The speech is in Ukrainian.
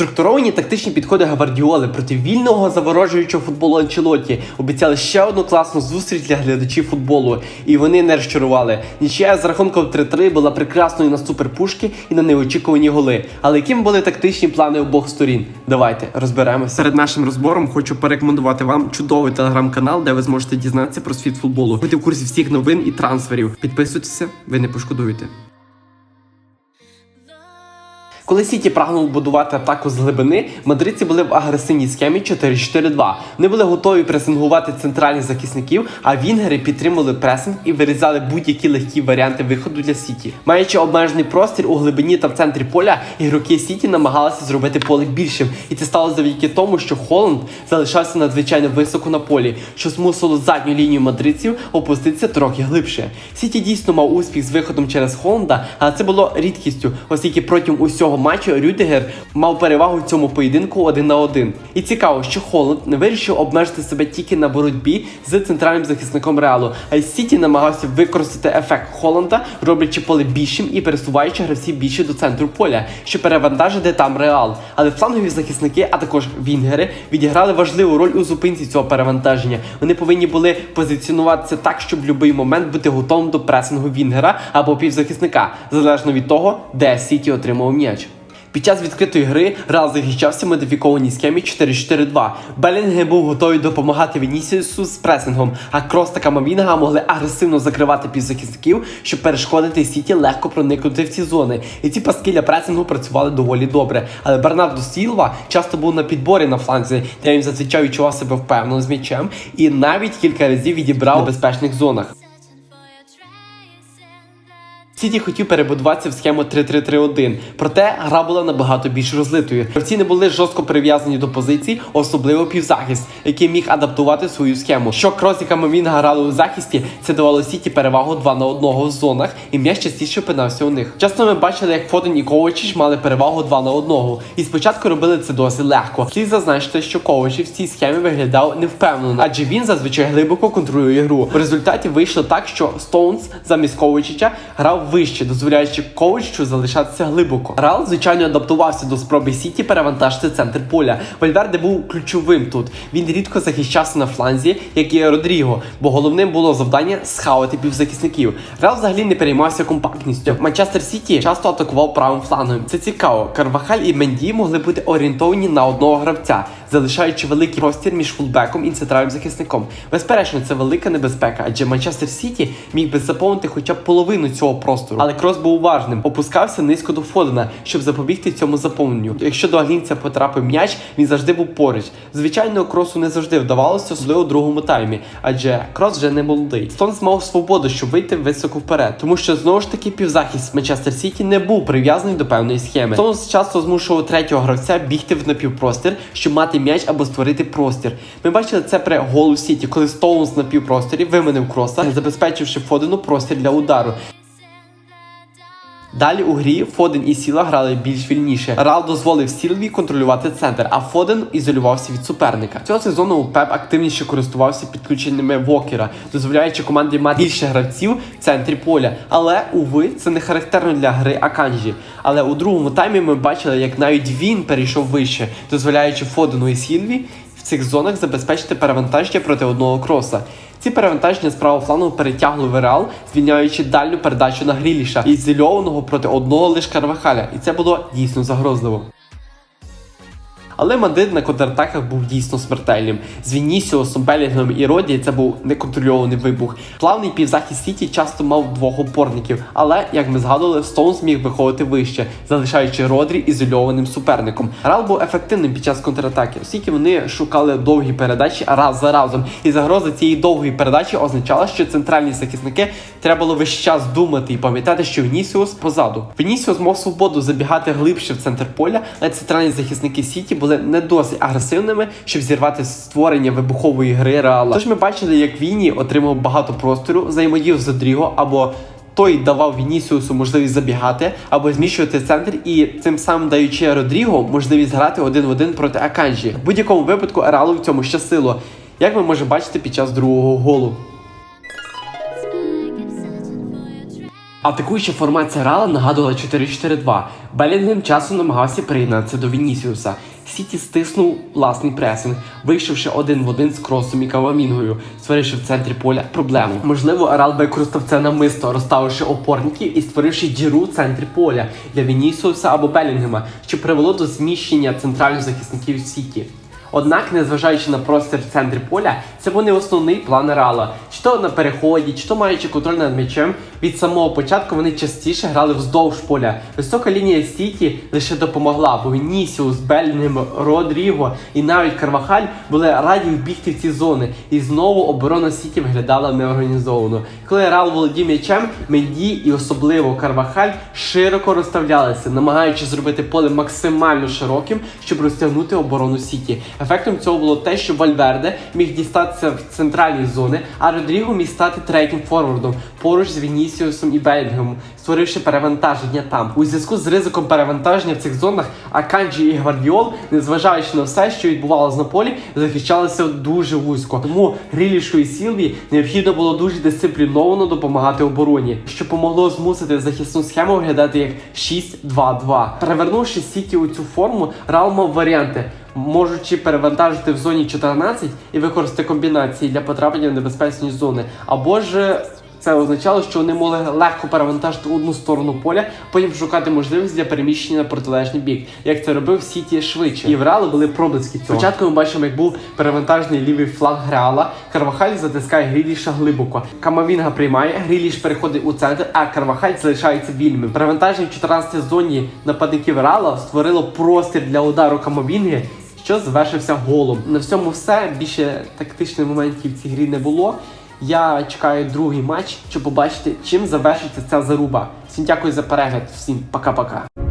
Структуровані тактичні підходи Гвардіоли проти вільного заворожуючого футболу Анчелоті обіцяли ще одну класну зустріч для глядачів футболу, і вони не розчарували. Нічия з рахунком 3-3 була прекрасною на суперпушки і на неочікувані голи. Але яким були тактичні плани обох сторін? Давайте розберемося. Перед нашим розбором хочу порекомендувати вам чудовий телеграм-канал, де ви зможете дізнатися про світ футболу, бути в курсі всіх новин і трансферів. Підписуйтеся, ви не пошкодуєте. Коли Сіті прагнув будувати атаку з глибини, мадридці були в агресивній схемі 4-4-2. Вони були готові пресингувати центральних захисників, а вінгери підтримували пресинг і вирізали будь-які легкі варіанти виходу для Сіті. Маючи обмежений простір у глибині та в центрі поля, ігроки Сіті намагалися зробити поле більшим, і це стало завдяки тому, що Холланд залишався надзвичайно високо на полі, що змусило задню лінію мадридців опуститися трохи глибше. Сіті дійсно мав успіх з виходом через Холланда, але це було рідкістю, оскільки протягом усього матчу Рюдигер мав перевагу в цьому поєдинку один на один. І цікаво, що Холланд не вирішив обмежити себе тільки на боротьбі з центральним захисником Реалу, а й Сіті намагався використати ефект Холланда, роблячи поле більшим і пересуваючи гравців більше до центру поля, щоб перевантажити там Реал. Але флангові захисники, а також Вінгери, відіграли важливу роль у зупинці цього перевантаження. Вони повинні були позиціонуватися так, щоб в будь-який момент бути готовим до пресингу Вінгера або півзахисника, залежно від того, де Сіті отримав м'яч. Під час відкритої гри Реал захищався в модифікованій схемі 4-4-2. Белінгем був готовий допомагати Вінісіусу з пресингом, а Крос та Камавінга могли агресивно закривати півзахисників, щоб перешкодити Сіті легко проникнути в ці зони. І ці паски для пресингу працювали доволі добре. Але Бернардо Сілва часто був на підборі на фланзі, де він зазвичай відчував себе впевнено з м'ячем і навіть кілька разів відібрав в небезпечних зонах. Сіті хотів перебудуватися в схему 3-3-3-1, проте гра була набагато більш розлитою. Гравці не були жорстко прив'язані до позицій, особливо півзахист, який міг адаптувати свою схему. Що Крос і Камовін грали у захисті, це давало Сіті перевагу 2 на 1 в зонах, і м'яч частіше опинався у них. Часто ми бачили, як Фоден і Ковачіч мали перевагу 2 на 1, і спочатку робили це досить легко. Слід зазначити, що Ковачі в цій схемі виглядав невпевнено, адже він зазвичай глибоко контролює гру. В результаті вийшло так, що Стоунс замість Ковачича грав вище, дозволяючи Ковачу залишатися глибоко. Реал, звичайно, адаптувався до спроби Сіті перевантажити центр поля. Вальверде був ключовим тут. Він рідко захищався на фланзі, як і Родріго, бо головним було завдання схавати півзахисників. Реал взагалі не переймався компактністю. Манчестер Сіті часто атакував правим флангом. Це цікаво. Карвахаль і Менді могли бути орієнтовані на одного гравця, залишаючи великий простір між фулбеком і центральним захисником. Безперечно, це велика небезпека, адже Манчестер Сіті міг би заповнити хоча б половину цього простору. Але Крос був уважним, опускався низько до Фодена, щоб запобігти цьому заповненню. Якщо до Аглінця потрапив м'яч, він завжди був поруч. Звичайно, кросу не завжди вдавалося, особливо у другому таймі, адже крос вже не молодий. Стонс мав свободу, щоб вийти високо вперед, тому що знову ж таки півзахист Манчестер Сіті не був прив'язаний до певної схеми. Стонс часто змушував третього гравця бігти в напівпростір, щоб мати м'яч або створити простір. Ми бачили це при голу Сіті, коли Стоунс на півпросторі виманив кроса, забезпечивши Фодену простір для удару. Далі у грі Фоден і Сіла грали більш вільніше. Рал дозволив Сілві контролювати центр, а Фоден ізолювався від суперника. Цього сезону Пеп активніше користувався підключеннями Вокера, дозволяючи команді мати більше гравців в центрі поля. Але уви це не характерно для гри Аканжі. Але у другому таймі ми бачили, як навіть він перейшов вище, дозволяючи Фодену і Сілві цих зонах забезпечити перевантаження проти одного кроса. Ці перевантаження з правого флангу перетягли в Реал, звільняючи дальню передачу на Гріліша, ізольованого проти одного лиш Карвахаля, і це було дійсно загрозливо. Але Мадрид на контратаках був дійсно смертельним. З Вінісіусом, Белінгом і Роді це був неконтрольований вибух. Плавний півзахист Сіті часто мав двох опорників, але, як ми згадували, Стоунс міг виходити вище, залишаючи Родрі ізольованим суперником. Рал був ефективним під час контратаки, оскільки вони шукали довгі передачі раз за разом. І загроза цієї довгої передачі означала, що центральні захисники треба було весь час думати і пам'ятати, що Вінісіус позаду. Вінісіус мав свободу забігати глибше в центр поля, але центральні захисники Сіті були не досить агресивними, щоб зірвати створення вибухової гри Реала. Тож ми бачили, як Віні отримав багато простору, взаємодів з Родріго або той давав Вінісіусу можливість забігати або зміщувати центр і цим самим даючи Родріго можливість грати один в один проти Аканжі. В будь-якому випадку Реалу в цьому щастило, як ми можемо бачити під час другого голу. Атакуюча формація Рала нагадувала 4-4-2. Белінгем часом намагався приєднатися до Вінісіуса. Сіті стиснув власний пресинг, вийшовши один в один з кросом і кавамінгою, створивши в центрі поля проблему. Можливо, Арал використав це намисто, розставивши опорників і створивши діру в центрі поля для Вінісіуса або Белінгема, що привело до зміщення центральних захисників Сіті. Однак, незважаючи на простір в центрі поля, це був не основний план Реала. Чи то на переході, чи то маючи контроль над м'ячем, від самого початку вони частіше грали вздовж поля. Висока лінія Сіті лише допомогла, бо Вінісіус, Бельнгем, Родріго і навіть Карвахаль були раді вбігти в ці зони. І знову оборона Сіті виглядала неорганізовано. Коли Реал володів м'ячем, Менді і особливо Карвахаль широко розставлялися, намагаючись зробити поле максимально широким, щоб розтягнути оборону Сіті. Ефектом цього було те, що Вальверде міг дістатися в центральні зони, а Родріго міг стати третім форвардом поруч з Вінісіусом і Белінгемом, створивши перевантаження там. У зв'язку з ризиком перевантаження в цих зонах Аканджі і Гвардіол, незважаючи на все, що відбувалося на полі, захищалися дуже вузько. Тому Грілішу і Сілві необхідно було дуже дисципліновано допомагати обороні, що помогло змусити захисну схему виглядати як 6-2-2. Перевернувши Сіті у цю форму, Реал мав варіанти. Можучи перевантажити в зоні 14 і використати комбінації для потраплення в небезпечні зони, або ж це означало, що вони могли легко перевантажити одну сторону поля, потім шукати можливість для переміщення на протилежний бік, як це робив Сіті швидше. І в Реали були проблиски цього. Спочатку ми бачимо, як був перевантажений лівий фланг Реала. Карвахаль затискає Гріліша глибоко. Камавінга приймає, Гріліш переходить у центр, а Карвахаль залишається вільними. Перевантаження в 14 зоні нападників Реала створило простір для удару Камавінги. Що завершився голом. На всьому все більше тактичних моментів в цій грі не було. Я чекаю другий матч, щоб побачити, чим завершиться ця заруба. Всім дякую за перегляд, всім пока-пока.